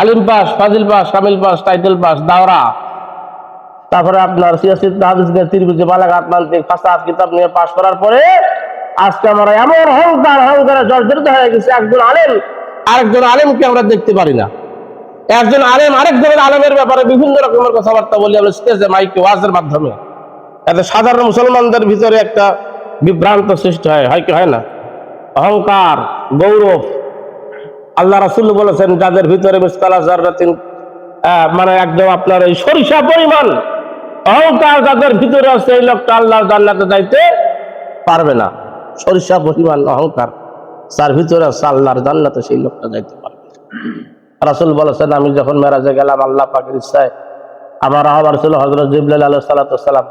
আলিম pass ফাজিল pass কামিল pass title pass দাওরা। তারপরে আপনার সিয়াসিদ হাদিস তিরবিজি বালাঘাট মান্তিক ফাসাদ কিতাব নিয়ে পাশ করার পরে আজকে আমরা এমন অহংকার অহংকারে জর্জরিত হয়ে গেছে, একজন আলেম, আরেকজন আলেমকে আমরা দেখতে পারি না। একজন আলেম আরেকজনের আলেমের ব্যাপারে বিভিন্ন রকমের কথাবার্তা বলি আমরা স্টেজে মাইকে ওয়াজের মাধ্যমে। এতে সাধারণ মুসলমানদের ভিতরে একটা বিভ্রান্ত সৃষ্টি হয় হয় কি হয় না? অহংকার, গৌরব আল্লাহ রাসুল বলেছেন যাদের ভিতরে মিসকালা জাররাতিন আহ, মানে একদম আপনার এই সরিষা পরিমাণ অহংকার যাদের ভিতরে আছে এই লোকটা আল্লাহ জান্নাতে যাইতে পারবে না। সরিষা পরিমাণ অহংকার তার ভিতরে আছে আল্লাহর জান্নাতে সেই লোকটা যাইতে পারবে রাসুল বলেছেন আমি যখন মেরাজে গেলাম আল্লাহ পাকের ইচ্ছায় আমার আহ্বার ছিল হজরত জিবলাল আলহ সালাতাম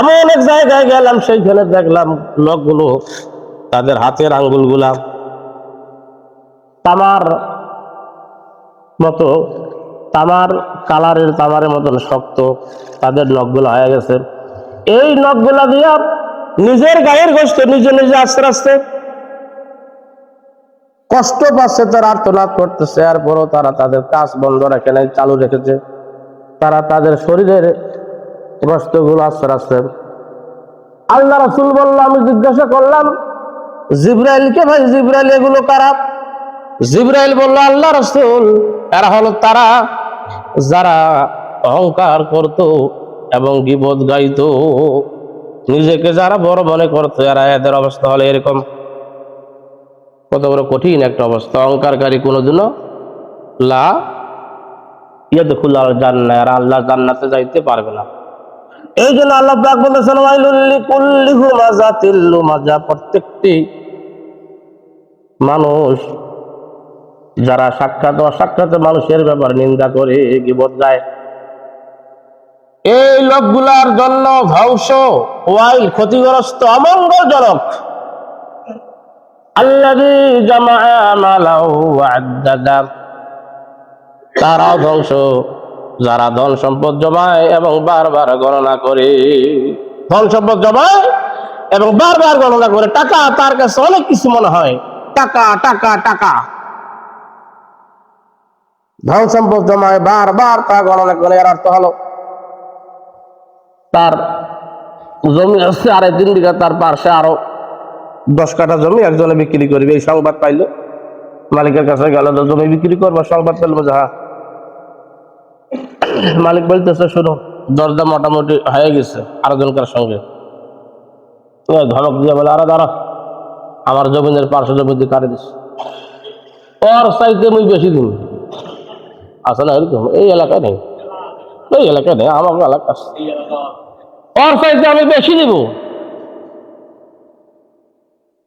এমন এক জায়গায় গেলাম সেইখানে দেখলাম লোকগুলো তাদের হাতের আঙ্গুলগুলা তামার মতো, তামার কালারের তামারের মতন শক্ত তাদের নখগুলো হয়ে গেছে। এই নখগুলা দিয়া নিজের গায়ের গোষ্ঠ নিজে নিজে আস্তে আস্তে কষ্ট পাচ্ছে, তারা আর্তনাদ করতেছে, এরপরও তারা তাদের কাজ বন্ধ রাখে নাই, চালু রেখেছে। তারা তাদের শরীরের গোষ্ঠগুলো আস্তে আস্তে আল্লাহ রাসুল বলল, আমি জিজ্ঞাসা করলাম, জিব্রাইলকে ভাই, জিব্রাইল এগুলো কারা? জিব্রাইল বলল, আল্লাহ রসুল, এরা হলো তারা যারা অহংকার করত এবং গিবত গাইত। নিজেকে যারা বড় মনে করতো, এরা এদের অবস্থা হলে এরকম। কত বড় কঠিন একটা অবস্থা। অহংকারকারী কোনোদিনও, লা ইয়াদখুল আল জান্নাহ, এরা আল্লাহ জান্নাতে যাইতে পারবে না। এই জন্য আল্লাহ পাক বলেছেন ওয়াইলুল লিকুল্লি হুমাজাতিল লুমাজা প্রত্যেকটি মানুষ যারা সাক্ষাৎ অসাক্ষাৎ মানুষের ব্যাপারে নিন্দা করে গিবত যায়। এই লোকগুলার জন্য ধ্বংস, ওয়াইল ক্ষতিগ্রস্ত, অমঙ্গলজনক। তারাও ধ্বংস, যারা ধন সম্পদ জমায় এবং বারবার গণনা করে। ধন সম্পদ জমায় এবং বারবার গণনা করে, টাকা তার কাছে অনেক কিছু মনে হয়। টাকা টাকা টাকা। ধন সম্পদ জমায় বারবার তা গণনা করে, এর অর্থ হলো তার জমি আছে আড়াই তিন বিঘা তার পাশে আরও দশ কাঠা জমি একজনে বিক্রি করবে। এই সংবাদ পাইলো, মালিকের কাছে গেল জমি বিক্রি করব, সংবাদ পেল যে হ্যাঁ মালিক বলতেছে শুনো দরজা মোটামুটি হয়ে গেছে আরেকজনকার সঙ্গে। ও ধমক দিয়ে বলে, আরে দাঁড়া, আমার জমিনের পার্শ্ব জমি দিয়ে কাটে দিস। ওর চাইতে মুই বেশি দিন। না এরকম এই এলাকায় নেই। এই এলাকায় নেই আমার এলাকা। ওর চাইতে আমি বেশি দিব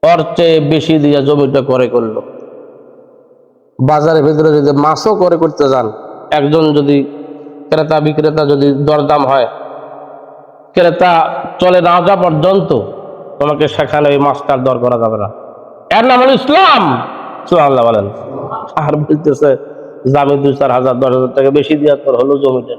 ওর চেয়ে বেশি দিয়ে জমিটা করে করল। বাজারের ভিতরে যদি মাছও করে করতে যান একজন যদি ক্রেতা বিক্রেতা যদি দরদাম হয় ক্রেতা চলে না যাওয়া পর্যন্ত তোমাকে সেখানে ওই মাছটার দর করা যাবে না। এর নাম হলো ইসলাম। সুবহানাল্লাহ বলেন। আর বলতেছে আমি দুই চার হাজার দশ হাজার টাকা বেশি দেওয়ার পর হলো জমিটা।